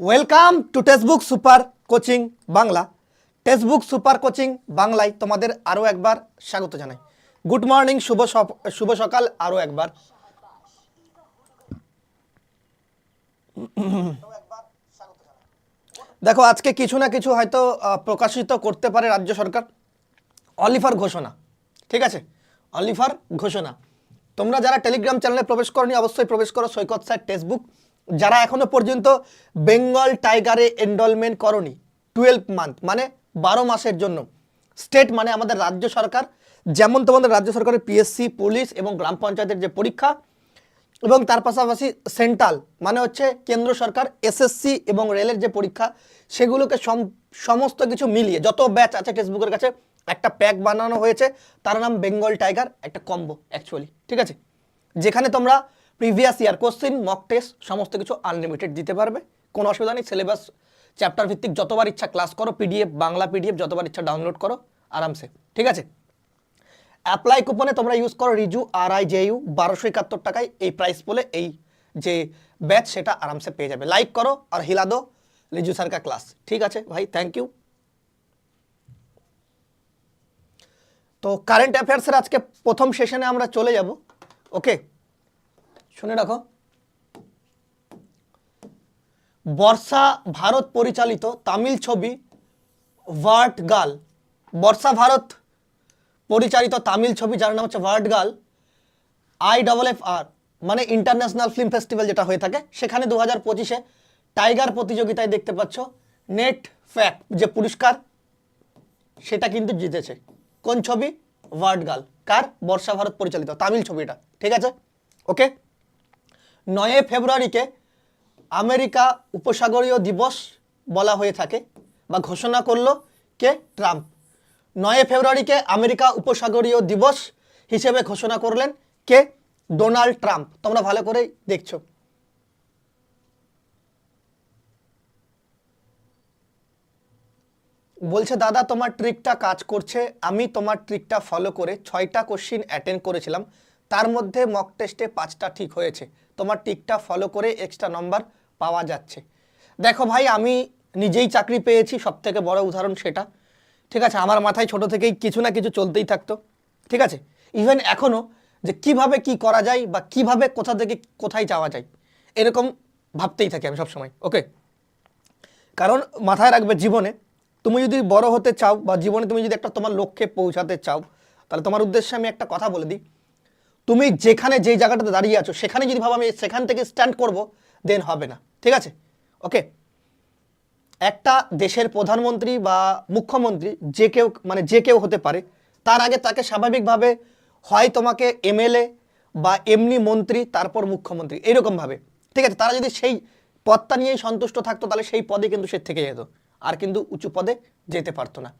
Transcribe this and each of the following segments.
Welcome to textbook super coaching Bangla textbook super coaching বাংলায় তোমাদের আরও একবার স্বাগত জানাই। গুড মর্নিং শুভ শুভ সকাল আরও একবার। দেখো, আজকে কিছু না কিছু হয়তো প্রকাশিত করতে পারে রাজ্য সরকার। অলিফার ঘোষণা, ঠিক আছে? অলিফার ঘোষণা। তোমরা যারা টেলিগ্রাম চ্যানেলে প্রবেশ করনি, অবশ্যই প্রবেশ করো সৈকত স্যার টেক্সটবুক যারা এখনও পর্যন্ত বেঙ্গল টাইগারে এনরোলমেন্ট করনি টুয়েলভ মান্থ মানে বারো মাসের জন্য। স্টেট মানে আমাদের রাজ্য সরকার, যেমন তোমাদের রাজ্য সরকারের পিএসসি পুলিশ এবং গ্রাম পঞ্চায়েতের যে পরীক্ষা এবং তার পাশাপাশি সেন্ট্রাল মানে হচ্ছে কেন্দ্র সরকার এসএসসি এবং রেলের যে পরীক্ষা, সেগুলোকে সম- সমস্ত কিছু মিলিয়ে, যত ব্যাচ আছে টেক্সটবুকের কাছে, একটা প্যাক বানানো হয়েছে। তার নাম বেঙ্গল টাইগার, একটা কম্বো অ্যাকচুয়ালি ঠিক আছে? যেখানে তোমরা previous year question mock test সমস্ত কিছু আনলিমিটেড দিতে পারবে। কোনো অসুবিধা নেই সিলেবাস চ্যাপ্টার ভিত্তিক যতবার ইচ্ছা ক্লাস করো পিডিএফ বাংলা পিডিএফ যতবার ইচ্ছা ডাউনলোড করো, আরামসে। ঠিক আছে? অ্যাপ্লাই কুপনে তোমরা ইউজ করো Riju R I J U বারোশো একাত্তর টাকায় এই প্রাইস বলে এই যে ব্যাচ সেটা আরামসে পেয়ে যাবে। লাইক করো আর হিলা দো রিজু স্যার কা ক্লাস ঠিক আছে ভাই? থ্যাংক ইউ তো কারেন্ট অ্যাফেয়ার্সের আজকে প্রথম সেশনে আমরা চলে যাব। ওকে শুনে রাখো। বর্ষা ভারত পরিচালিত তামিল ছবি ভার্ট গার্ল বর্ষা ভারত পরিচালিত তামিল ছবি যার নাম হচ্ছে ভার্ট girl I double F R মানে ইন্টারন্যাশনাল ফিল্ম ফেস্টিভ্যাল যেটা হয়ে থাকে, সেখানে দু হাজার পঁচিশে টাইগার প্রতিযোগিতায় দেখতে পাচ্ছ নেট ফ্যাক্ট যে পুরস্কার, সেটা কিন্তু জিতেছে। কোন ছবি? ওয়ার্ড গার্ল কার? বর্ষা ভারত পরিচালিত, তামিল ছবিটা। ঠিক আছে? ওকে? নয় ফেব্রুয়ারিকে আমেরিকা উপসাগরীয় দিবস বলা হয়ে থাকে বা ঘোষণা করল কে? ট্রাম্প। নয় ফেব্রুয়ারিকে আমেরিকা উপসাগরীয় দিবস হিসেবে ঘোষণা করলেন কে? Donald Trump. তোমরা ভালো করেই দেখছ। বলছে, দাদা, তোমার ট্রিকটা কাজ করছে। আমি তোমার ট্রিকটা ফলো করে ছয়টা কোশ্চিন অ্যাটেন্ড করেছিলাম। তার মধ্যে মক টেস্টে পাঁচটা ঠিক হয়েছে। তোমার টিকটা ফলো করে এক্সট্রা নম্বর পাওয়া যাচ্ছে। দেখো ভাই, আমি নিজেই চাকরি পেয়েছি সব থেকে বড় উদাহরণ সেটা। ঠিক আছে, আমার মাথায় ছোট থেকেই কিছু না কিছু চলতেই থাকতো। ঠিক আছে ইভেন এখনও যে কীভাবে কি করা যায় বা কীভাবে কোথা থেকে কোথায় যাওয়া যায়, এরকম ভাবতেই থাকি আমি সবসময় ওকে কারণ মাথায় রাখবে জীবনে, তুমি যদি বড় হতে চাও বা জীবনে তুমি যদি একটা তোমার লক্ষ্যে পৌঁছাতে চাও, তাহলে তোমার উদ্দেশ্যে আমি একটা কথা বলে দিই। তুমি যেখানে যেই জায়গাটাতে দাঁড়িয়ে আছো, সেখানে যদি ভাবো আমি সেখান থেকে স্ট্যান্ড করব দেন হবে না। ঠিক আছে? ওকে একটা দেশের প্রধানমন্ত্রী বা মুখ্যমন্ত্রী যে কেউ মানে যে কেউ হতে পারে, তার আগে তাকে স্বাভাবিকভাবে হয় তোমাকে এমএলএ বা এমনি মন্ত্রী, তারপর মুখ্যমন্ত্রী এরকমভাবে ঠিক আছে? তারা যদি সেই পদটা নিয়েই সন্তুষ্ট থাকতো, তাহলে সেই পদে কিন্তু সে থেকে যেত। আর কিন্তু উঁচু পদে যেতে পারতো না।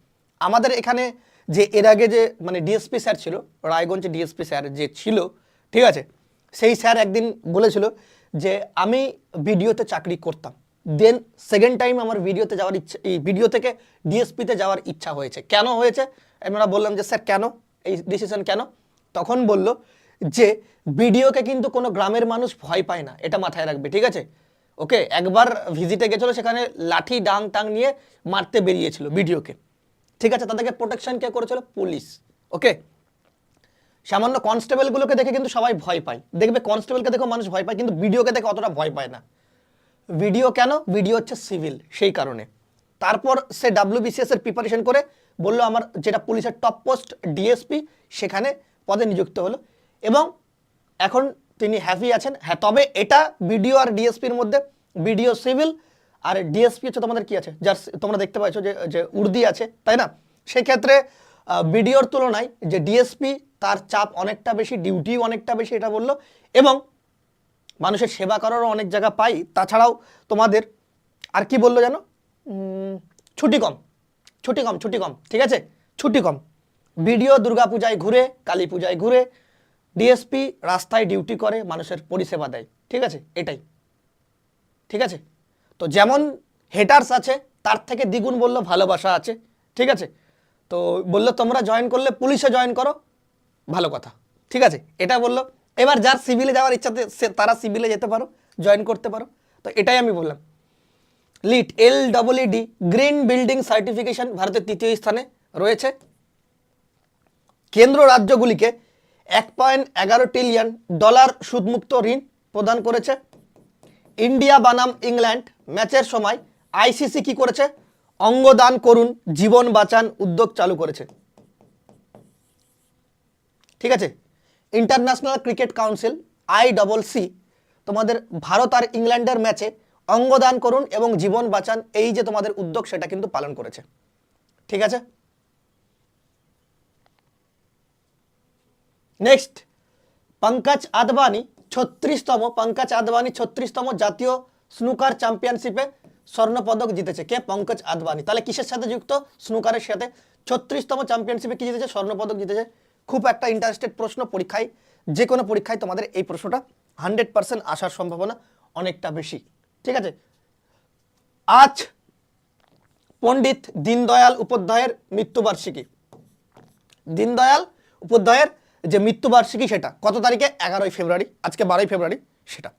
আমাদের এখানে যে এর আগে যে মানে ডিএসপি স্যার ছিল, রায়গঞ্জে ডিএসপি স্যার যে ছিল, ঠিক আছে? সেই স্যার একদিন বলেছিল যে, আমি ভিডিওতে চাকরি করতাম। দেন সেকেন্ড টাইম আমার ভিডিওতে যাওয়ার ইচ্ছা, এই ভিডিও থেকে ডিএসপিতে যাওয়ার ইচ্ছা হয়েছে। কেন হয়েছে? আমরা বললাম যে, স্যার, কেন? এই ডিসিশন কেন? তখন বলল যে, ভিডিওকে কিন্তু কোনো গ্রামের মানুষ ভয় পায় না, এটা মাথায় রাখবে, ঠিক আছে? ওকে, একবার ভিজিটে গেছিল সেখানে লাঠি ডাং টাং নিয়ে মারতে বেরিয়েছিল ভিডিওকে। ঠিক আছে, তাদেরকে প্রোটেকশন কে করেছিল? পুলিশ ওকে সামান্য কনস্টেবলগুলোকে দেখে কিন্তু সবাই ভয় পায়। দেখবে কনস্টেবলকে দেখেও মানুষ ভয় পায়, কিন্তু ভিডিওকে দেখে অতটা ভয় পায় না। ভিডিও কেন? ভিডিও হচ্ছে সিভিল সেই কারণে। তারপর সে ডাব্লিউবিসিএস এর প্রিপারেশন করে বলল, আমার যেটা পুলিশের টপ পোস্ট ডিএসপি সেখানে পদে নিযুক্ত হলো। এবং এখন তিনি হ্যাপি আছেন। হ্যাঁ তবে এটা বিডিও আর ডিএসপির মধ্যে বিডিও সিভিল আর ডিএসপি হচ্ছে তোমাদের কি আছে? যার তোমরা দেখতে পাচ্ছ যে যে উর্দি আছে তাই না? সেক্ষেত্রে বিডিওর তুলনায় যে ডিএসপি তার চাপ অনেকটা বেশি ডিউটিও অনেকটা বেশি এটা বলল। এবং মানুষের সেবা করারও অনেক জায়গা পাই। তাছাড়াও তোমাদের আর কি বলল উম, ছুটি কম। ছুটি কম ছুটি কম ঠিক আছে? ছুটি কম। বিডিও দুর্গাপূজায় ঘুরে কালী পূজায় ঘুরে ডিএসপি রাস্তায় ডিউটি করে মানুষের পরিষেবা দেয় ঠিক আছে? এটাই। ঠিক আছে? তো যেমন হেটার্স আছে, তার থেকে দ্বিগুণ বলল ভালোবাসা আছে, ঠিক আছে? তো বলল, তোমরা জয়েন করলে পুলিশে জয়েন করো। ভালো কথা, ঠিক আছে? এটা বলল। এবার যার সিভিলে যাওয়ার ইচ্ছাতে সে, তারা সিভিলে যেতে পারো জয়েন করতে পারো। তো এটাই আমি বললাম। LEED L double D green building certification ভারতের তৃতীয় স্থানে রয়েছে। কেন্দ্র রাজ্যগুলিকে এক পয়েন্ট এগারো ট্রিলিয়ন ডলার সুদমুক্ত ঋণ প্রদান করেছে। ইন্ডিয়া বানাম ইংল্যান্ড ম্যাচের সময় আইসিসি কি করেছে? অঙ্গদান করুন, জীবন বাঁচান, উদ্যোগ চালু করেছে। ঠিক আছে? International Cricket Council I double C, তোমাদের ভারত আর ইংল্যান্ডের ম্যাচে অঙ্গদান করুন এবং জীবন বাঁচান, এই যে তোমাদের উদ্যোগ, সেটা কিন্তু পালন করেছে। ঠিক আছে? নেক্সট পঙ্কজ আদবানি ছত্রিশতম পঙ্কজ আদবানি ছত্রিশতম জাতীয় স্নুকার চ্যাম্পিয়নশিপে স্বর্ণপদক জিতেছে। কে? পঙ্কজ আদবানি। তাহলে কিসের সাথে যুক্ত? স্নুকারের সাথে। ছত্রিশতম চ্যাম্পিয়নশিপে কি জিতেছে? স্বর্ণপদক জিতেছে। খুব একটা ইন্টারেস্টেড প্রশ্ন পরীক্ষায়, যে কোনো পরীক্ষায় তোমাদের এই প্রশ্নটা হান্ড্রেড পার্সেন্ট আসার সম্ভাবনা অনেকটা বেশি। ঠিক আছে? আজ পণ্ডিত দীনদয়াল উপাধ্যায়ের মৃত্যুবার্ষিকী। দীনদয়াল উপাধ্যায়ের যে মৃত্যুবার্ষিকী সেটা। কত তারিখে? এগারোই ফেব্রুয়ারি। আজকে বারোই ফেব্রুয়ারি। সেটা।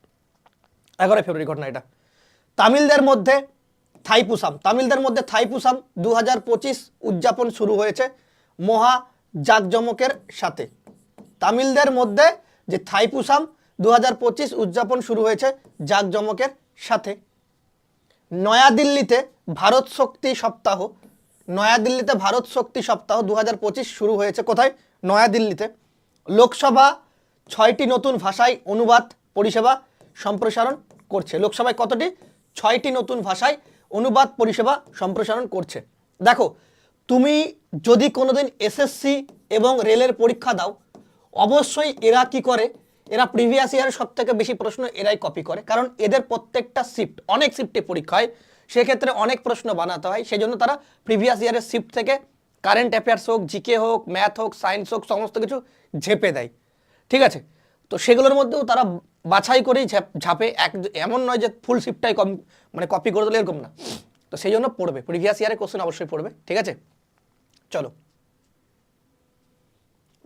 এগারোই ফেব্রুয়ারি ঘটনা এটা। তামিলদের মধ্যে থাইপুসাম। তামিলদের মধ্যে থাইপুসাম দু হাজার পঁচিশ উদযাপন শুরু হয়েছে মহা জাঁকজমকের সাথে। তামিলদের মধ্যে যে থাইপুসাম দু হাজার পঁচিশ উদযাপন শুরু হয়েছে জাঁকজমকের সাথে। নয়াদিল্লিতে ভারত শক্তি সপ্তাহ। নয়াদিল্লিতে ভারত শক্তি সপ্তাহ দু হাজার পঁচিশ শুরু হয়েছে কোথায়? নয়াদিল্লিতে। লোকসভা ছয়টি নতুন ভাষায় অনুবাদ, পরিষেবা সম্প্রসারণ করছে। লোকসভায় কতটি? ছয়টি নতুন ভাষায় অনুবাদ, পরিষেবা সম্প্রসারণ করছে। দেখো, তুমি যদি কোনোদিন এসএসসি এবং রেলের পরীক্ষা দাও, অবশ্যই এরা কি করে? এরা প্রিভিয়াস ইয়ারের সব থেকে বেশি প্রশ্ন এরাই কপি করে। কারণ এদের প্রত্যেকটা শিফট অনেক শিফটে পরীক্ষা হয়। সেক্ষেত্রে অনেক প্রশ্ন বানাতে হয়। সেই জন্য তারা প্রিভিয়াস ইয়ারের শিফট থেকে কারেন্ট অ্যাফেয়ার্স হোক জিকে হোক, ম্যাথ হোক, সায়েন্স হোক, সমস্ত কিছু ঝেপে দেয়। ঠিক আছে? তো সেগুলোর মধ্যেও তারা বাছাই করেই ঝাপ- এক, এমন নয় যে ফুল শিফটটাই কম মানে কপি করে দিলে এরকম না। তো সেই জন্য পড়বে। প্রিভিয়াস ইয়ারের কোশ্চেন অবশ্যই পড়বে। ঠিক আছে? চলো।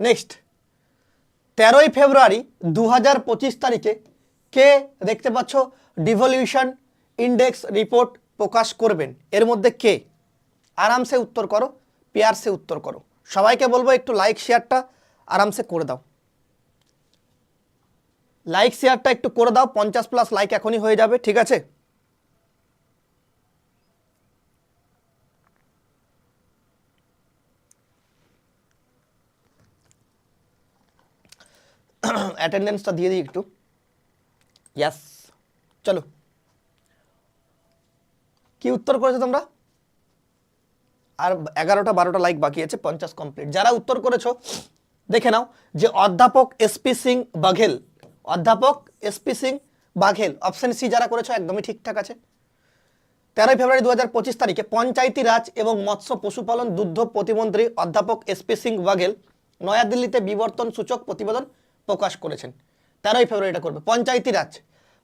নেক্সট তেরোই ফেব্রুয়ারি দু হাজার পঁচিশ তারিখে কে দেখতে পাচ্ছ? ডিভলিউশন ইন্ডেক্স রিপোর্ট প্রকাশ করবেন। এর মধ্যে কে? আরামসে উত্তর করো। পেয়ারসে উত্তর করো। সবাইকে বলব একটু লাইক শেয়ারটা আরামসে করে দাও। লাইক শেয়ারটা একটু করে দাও, পঞ্চাশ প্লাস লাইক এখনই হয়ে যাবে, ঠিক আছে? অ্যাটেন্ডেন্সটা দিয়ে দিই একটু। ইয়াস চলো। কি উত্তর করেছ তোমরা? আর এগারোটা, বারোটা লাইক বাকি আছে, পঞ্চাশ কমপ্লিট যারা উত্তর করেছ, দেখে নাও যে অধ্যাপক এসপি সিং বাঘেল। অধ্যাপক SP Singh Baghel. Option C যারা করেছ, একদমই ঠিকঠাক আছে। তেরোই ফেব্রুয়ারি দু হাজার পঁচিশ তারিখে পঞ্চায়েতি রাজ এবং মৎস্য পশুপালন দুগ্ধ প্রতিমন্ত্রী অধ্যাপক এসপি সিং বাঘেল নয়াদিল্লিতে বিবর্তন সূচক প্রতিবেদন প্রকাশ করেছেন। তেরোই ফেব্রুয়ারিটা করবে। পঞ্চায়েতি রাজ।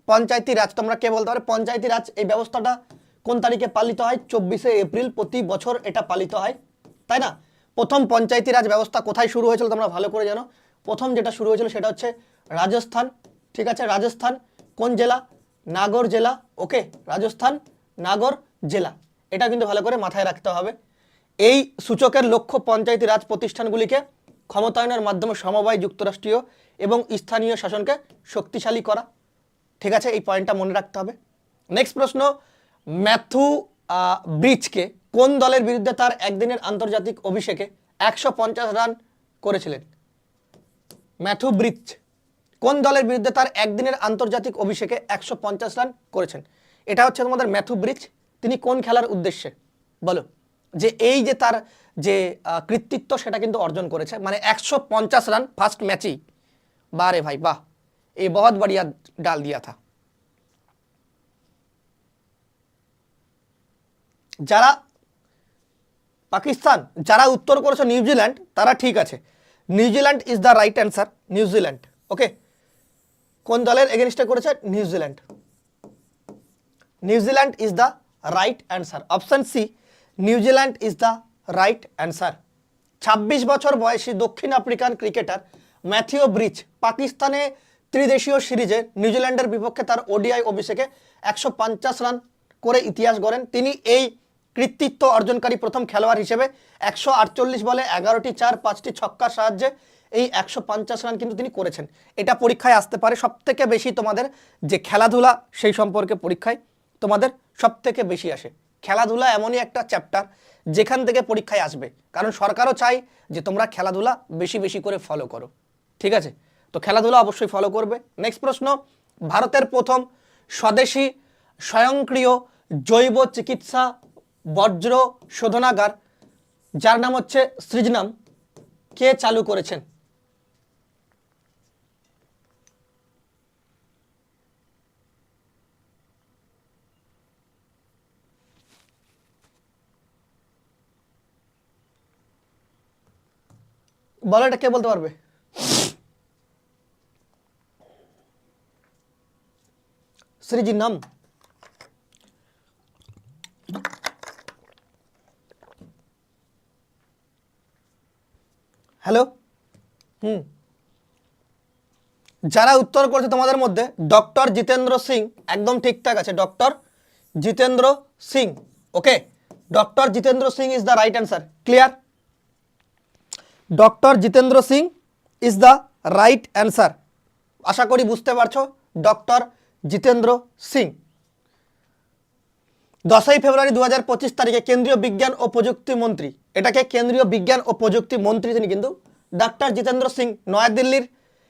পঞ্চায়েতি রাজ তোমরা কে বলতে পারো? পঞ্চায়েতি রাজ এই ব্যবস্থাটা কোন তারিখে পালিত হয়? চব্বিশে এপ্রিল প্রতি বছর এটা পালিত হয়। তাই না? প্রথম পঞ্চায়েতি রাজ ব্যবস্থা কোথায় শুরু হয়েছিল তোমরা ভালো করে জানো। প্রথম যেটা শুরু হয়েছিল সেটা হচ্ছে রাজস্থান, ঠিক আছে? রাজস্থান কোন জেলা? নাগর জেলা। ওকে রাজস্থান, নাগর জেলা। এটা কিন্তু ভালো করে মাথায় রাখতে হবে। এই সূচকের লক্ষ্য পঞ্চায়েতি রাজ প্রতিষ্ঠানগুলিকে ক্ষমতায়নের মাধ্যমে সমবায়, যুক্তরাষ্ট্রীয় এবং স্থানীয় শাসনকে শক্তিশালী করা। ঠিক আছে? এই পয়েন্টটা মনে রাখতে হবে। নেক্সট প্রশ্ন ম্যাথু ব্রিজকে কোন দলের বিরুদ্ধে তার একদিনের আন্তর্জাতিক অভিষেকে একশো পঞ্চাশ রান করেছিলেন? ম্যাথু ব্রিজ কোন দলের বিরুদ্ধে তার একদিনের আন্তর্জাতিক অভিষেকে একশো পঞ্চাশ রান করেছেন? এটা হচ্ছে তোমাদের ম্যাথু ব্রিজ তিনি কোন খেলার উদ্দেশ্যে? বলো। যে এই যে তার যে কৃতিত্ব সেটা কিন্তু অর্জন করেছে মানে একশো পঞ্চাশ রান ফার্স্ট ম্যাচেই বাহ রে ভাই, বাহ। এই বহুত বড়িয়া ডাল দিয়া থা। যারা পাকিস্তান, যারা উত্তর করেছে নিউজিল্যান্ড তারা ঠিক আছে। New Zealand is the right answer New Zealand okay কোন দলের এগেনস্টে করেছে? New Zealand New Zealand is the right answer option C New Zealand is the right answer ছাব্বিশ বছর বয়সী দক্ষিণ আফ্রিকান ক্রিকেটার ম্যাথিও ব্রিজ পাকিস্তানে ত্রিদেশীয় সিরিজে নিউজিল্যান্ডের বিপক্ষে তার ওডিআই অভিষেকে একশো পঞ্চাশ রান করে ইতিহাস গড়েন। তিনি এই কৃতিত্ব অর্জনকারী প্রথম খেলোয়াড় হিসেবে একশো আটচল্লিশ বলে এগারোটি চার, পাঁচটি ছক্কার সাহায্যে এই একশো পঞ্চাশ রান কিন্তু তিনি করেছেন। এটা পরীক্ষায় আসতে পারে। সব থেকে বেশি তোমাদের যে খেলাধুলা, সেই সম্পর্কে পরীক্ষায় তোমাদের সব থেকে বেশি আসে। খেলাধুলা এমনই একটা চ্যাপ্টার যেখান থেকে পরীক্ষায় আসবে। কারণ সরকারও চায় যে তোমরা খেলাধুলা বেশি বেশি করে ফলো করো। ঠিক আছে? তো খেলাধুলা অবশ্যই ফলো করবে। নেক্সট প্রশ্ন, ভারতের প্রথম স্বদেশী স্বয়ংক্রিয় জৈব চিকিৎসা বজ্র শোধনাগার, যার নাম হচ্ছে সৃজনাম। কে চালু করেছেন? বলো এটা কে বলতে পারবে? শ্রীজি হ্যালো হুম। যারা উত্তর করছে তোমাদের মধ্যে ডক্টর জিতেন্দ্র সিং একদম ঠিকঠাক আছে doctor Jitendra Singh okay doctor Jitendra Singh is the right answer clear doctor Jitendra Singh is the right answer আশা করি বুঝতে পারছ ডক্টর জিতেন্দ্র সিং। দশই ফেব্রুয়ারি দু হাজার পঁচিশ তারিখে কেন্দ্রীয় বিজ্ঞান ও প্রযুক্তি মন্ত্রী। এটাকে কেন্দ্রীয় বিজ্ঞান ও প্রযুক্তি মন্ত্রী তিনি কিন্তু, ডাক্তার জিতেন্দ্র সিং নয়াদিল্লির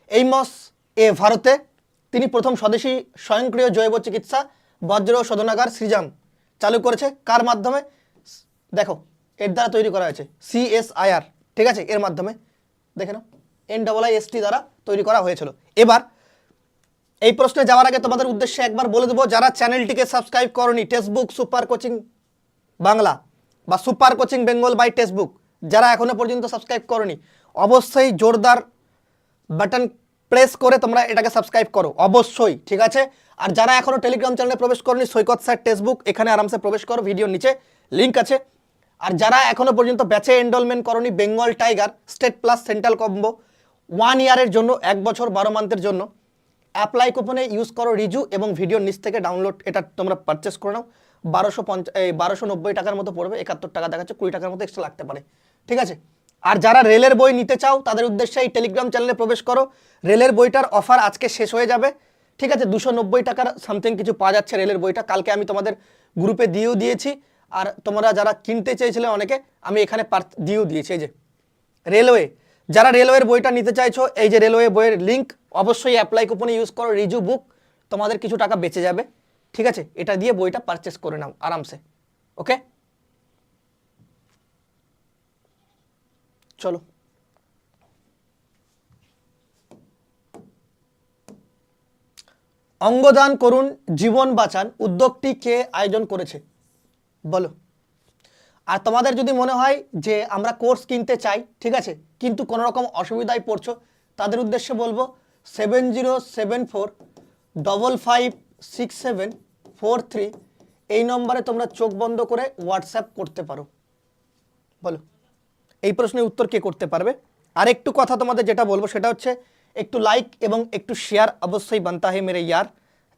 এইমস এ ভারতে। তিনি প্রথম স্বদেশী স্বয়ংক্রিয় জৈব চিকিৎসা বজ্র শোধনাগার সৃজাম চালু করেছে। কার মাধ্যমে? দেখো, এর দ্বারা তৈরি করা হয়েছে। সিএসআইআর ঠিক আছে? এর মাধ্যমে। দেখে নাও। N double I S T দ্বারা তৈরি করা হয়েছিল। এবার এই প্রশ্নে যাওয়ার আগে তোমাদের উদ্দেশ্যে একবার বলে দেবো, যারা চ্যানেলটিকে সাবস্ক্রাইব করনি, টেক্সটবুক সুপার কোচিং বাংলা বা super coaching Bengal by textbook, যারা এখনও পর্যন্ত সাবস্ক্রাইব করনি, অবশ্যই জোরদার বাটন প্রেস করে তোমরা এটাকে সাবস্ক্রাইব করো, অবশ্যই, ঠিক আছে? আর যারা এখনও টেলিগ্রাম চ্যানেলে প্রবেশ করনি, সৈকত স্যার টেক্সটবুক, এখানে আরামসে প্রবেশ করো, ভিডিওর নিচে লিঙ্ক আছে। আর যারা এখনও পর্যন্ত ব্যাচে এনরোলমেন্ট করনি, Bengal tiger state plus central combo one ইয়ারের জন্য, এক বছর বারো মান্থের জন্য অ্যাপ্লাই কুপনে ইউজ করো রিজু এবং ভিডিওর নিচ থেকে ডাউনলোড এটা তোমরা পারচেস করে নাও। বারোশো পঞ্চা, এই বারোশো নব্বই টাকার মতো পড়বে, একাত্তর টাকা দেখাচ্ছে, কুড়ি টাকার মতো এক্সট্রা লাগতে পারে। ঠিক আছে? আর যারা রেলের বই নিতে চাও, তাদের উদ্দেশ্যে এই টেলিগ্রাম চ্যানেলে প্রবেশ করো। রেলের বইটার অফার আজকে শেষ হয়ে যাবে। ঠিক আছে? দুশো নব্বই টাকার সামথিং কিছু পাওয়া যাচ্ছে রেলের বইটা। কালকে আমি তোমাদের গ্রুপে দিয়েও দিয়েছি। আর তোমরা যারা কিনতে চেয়েছিলে অনেকে, আমি এখানে দিয়েও দিয়েছি। এই যে রেলওয়ে যারা রেলওয়ের বইটা নিতে চাইছো, এই যে রেলওয়ে বইয়ের লিঙ্ক অবশ্যই অ্যাপ্লাই কুপনে ইউজ করো রিজু বুক তোমাদের কিছু টাকা বেঁচে যাবে। ঠিক আছে? এটা দিয়ে বইটা পারচেস করে নাও আরামসে। ওকে চলো। অঙ্গদান করুন, জীবন বাঁচান, উদ্যোগটি কে আয়োজন করেছে? বলো। আর তোমাদের যদি মনে হয় যে আমরা কোর্স কিনতে চাই, ঠিক আছে? কিন্তু কোনো রকম অসুবিধায় পড়ছো, তাদের উদ্দেশ্যে বলব seven zero seven four double five six seven four three এই নম্বরে তোমরা চোখ বন্ধ করে হোয়াটসঅ্যাপ করতে পারো। বলো। এই প্রশ্নের উত্তর কে করতে পারবে? আর একটু কথা তোমাদের যেটা বলব সেটা হচ্ছে, একটু লাইক এবং একটু শেয়ার অবশ্যই বানতা হে মেরে ইয়ার।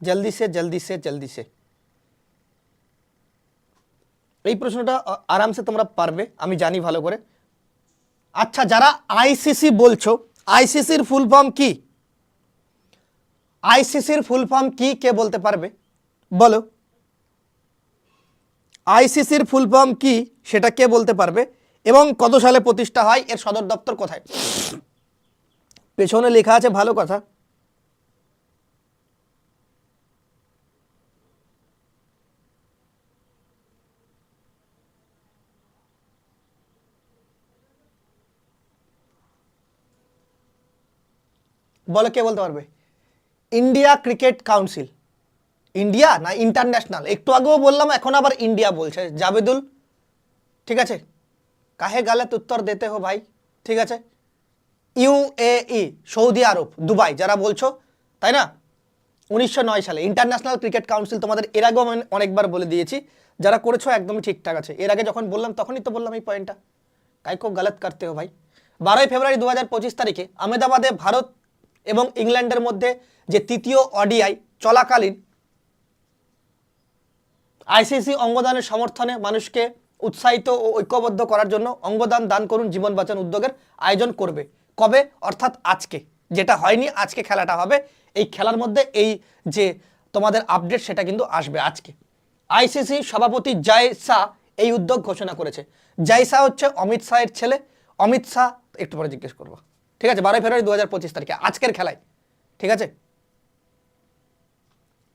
জলদি সে জলদি সে জলদি সে। এই প্রশ্নটা আরামসে তোমরা পারবে, আমি জানি ভালো করে। আচ্ছা যারা আইসিসি বলছো আইসিসির ফুল ফর্ম কি? আইসিসির ফুল ফর্ম কি কে বলতে পারবে? বলো। আইসিসির ফুল ফর্ম কি সেটা কে বলতে পারবে? এবং কত সালে প্রতিষ্ঠা হয়? এর সদর দপ্তর কোথায়? পেছনে লেখা আছে ভালো কথা। বলো কে বলতে পারবে? ইন্ডিয়া ক্রিকেট কাউন্সিল ইন্ডিয়া না ইন্টারন্যাশনাল একটু আগেও বললাম, এখন আবার ইন্ডিয়া বলছে। জাবেদুল, ঠিক আছে? কাহে গালত উত্তর দিতে হো ভাই? ঠিক আছে? ইউএই সৌদি আরব, দুবাই, যারা বলছো, তাই না? উনিশশো নয় সালে ইন্টারন্যাশনাল ক্রিকেট কাউন্সিল তোমাদের এর আগেও আমি অনেকবার বলে দিয়েছি। যারা করেছ, একদমই ঠিকঠাক আছে। এর আগে যখন বললাম, তখনই তো বললাম এই পয়েন্টটা কাইকো গালত করতে হো ভাই? বারোই ফেব্রুয়ারি দু হাজার পঁচিশ তারিখে আহমেদাবাদে ভারত এবং ইংল্যান্ডের মধ্যে যে তৃতীয় অডিআই চলাকালীন আইসিসি অঙ্গদানের সমর্থনে মানুষকে উৎসাহিত ও ঐক্যবদ্ধ করার জন্য অঙ্গদান দান করুন, জীবন বাঁচান উদ্যোগের আয়োজন করবে। কবে? অর্থাৎ আজকে। যেটা হয়নি, আজকে খেলাটা হবে। এই খেলার মধ্যে এই যে তোমাদের আপডেট সেটা কিন্তু আসবে আজকে। আইসিসি সভাপতি জয় শাহ এই উদ্যোগ ঘোষণা করেছে। জয় শাহ হচ্ছে অমিত শাহের ছেলে। অমিত শাহ, একটু পরে জিজ্ঞেস করব। ঠিক আছে, বারোই ফেব্রুয়ারি দু হাজার পঁচিশ তারিখে, আজকের খেলায়, ঠিক আছে?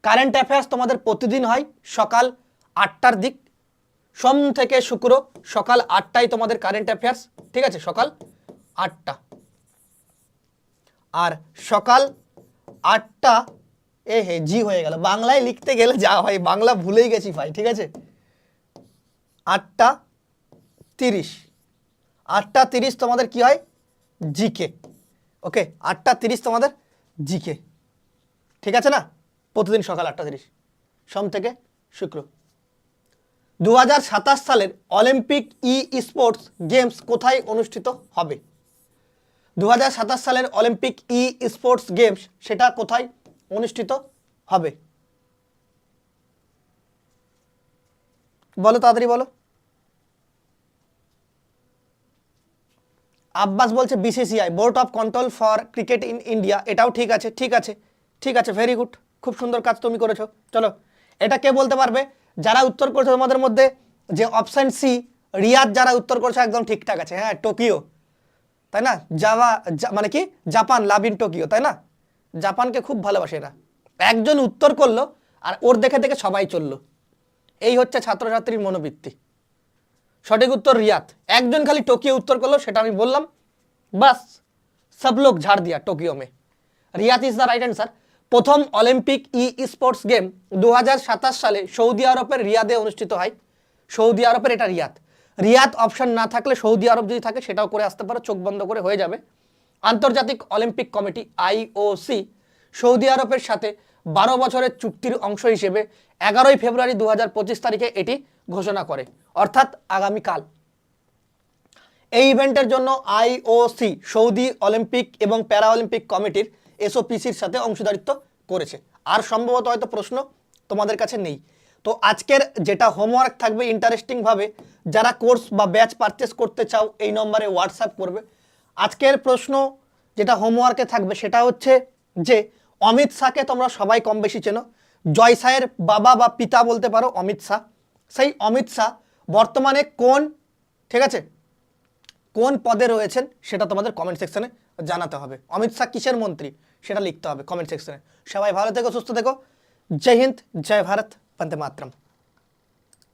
কারেন্ট অ্যাফেয়ার্স তোমাদের প্রতিদিন হয় সকাল আটটার দিক, সোম থেকে শুক্র সকাল আটটায় তোমাদের কারেন্ট অ্যাফেয়ার্স ঠিক আছে? সকাল আটটা। আর সকাল আটটা, এ হে, জি হয়ে গেল। বাংলায় লিখতে গেলে যা হয়, বাংলা ভুলেই গেছি ভাই, ঠিক আছে? আটটা তিরিশ। আটটা তিরিশ তোমাদের কি হয়? জিকে ওকে আটটা তিরিশ তোমাদের জিকে ঠিক আছে না? প্রতিদিন সকাল আটটা তিরিশ। সোম থেকে শুক্র। দু হাজার সাতাশ সালের অলিম্পিক ই স্পোর্টস গেমস কোথায় অনুষ্ঠিত হবে? দু হাজার সাতাশ সালের অলিম্পিক ই স্পোর্টস গেমস সেটা কোথায় অনুষ্ঠিত হবে? বলো তাড়াতাড়ি বলো। আব্বাস বলছে BCCI board of control for cricket in India এটাও ঠিক আছে ঠিক আছে ঠিক আছে ভেরি গুড খুব সুন্দর কাজ তুমি করেছ, চলো, এটা কে বলতে পারবে? যারা উত্তর করেছ তোমাদের মধ্যে, যে অপশন সি রিয়াদ যারা উত্তর করছে একদম ঠিকঠাক আছে হ্যাঁ টোকিও, তাই না? জাভা মানে কি? জাপান লাভ ইন টোকিও, তাই না? জাপানকে খুব ভালোবাসে এরা। একজন উত্তর করল, আর ওর দেখে দেখে সবাই চলল। এই হচ্ছে ছাত্রছাত্রীর মনোবৃত্তি। সঠিক উত্তর রিয়াদ। একজন খালি টোকিও উত্তর করল, সেটা আমি বললাম। বাস, সব লোক ঝাড় দিয়া Tokyo May Riyadh is the right answer. প্রথম অলিম্পিক ই স্পোর্টস গেম দু হাজার সাতাশ সালে সৌদি আরবের রিয়াদে অনুষ্ঠিত হয়। সৌদি আরবের এটা রিয়াদ। রিয়াদ অপশন না থাকলে সৌদি আরব যদি থাকে, সেটাও করে আসতে পারো, চোখ বন্ধ করে হয়ে যাবে। আন্তর্জাতিক অলিম্পিক কমিটি আইওসি সৌদি আরবের সাথে বারো বছরের চুক্তির অংশ হিসেবে এগারোই ফেব্রুয়ারি দু হাজার পঁচিশ তারিখে এটি ঘোষণা করে। অর্থাৎ আগামীকাল। এই ইভেন্টের জন্য আইওসি সৌদি অলিম্পিক এবং প্যারা অলিম্পিক কমিটির এসওপিসির সাথে অংশীদারিত্ব করেছে। আর সম্ভবত হয়তো প্রশ্ন তোমাদের কাছে নেই। তো আজকের যেটা হোমওয়ার্ক থাকবে ইন্টারেস্টিংভাবে যারা কোর্স বা ব্যাচ পারচেস করতে চাও, এই নম্বরে হোয়াটসঅ্যাপ করবে। আজকের প্রশ্ন যেটা হোমওয়ার্কে থাকবে, সেটা হচ্ছে যে, অমিত শাহকে তোমরা সবাই কম বেশি চেনো। জয় বাবা বা পিতা বলতে পারো অমিত শাহ। সেই অমিত শাহ বর্তমানে কোন, ঠিক আছে? কোন পদে রয়েছেন সেটা তোমাদের কমেন্ট সেকশনে জানাতে হবে। অমিত শাহ কিসের মন্ত্রী? সেটা লিখতে হবে কমেন্ট সেকশনে সবাই ভালো থেকো, সুস্থ থেকো। জয় হিন্দ, জয় ভারত, বন্দে মাতরম।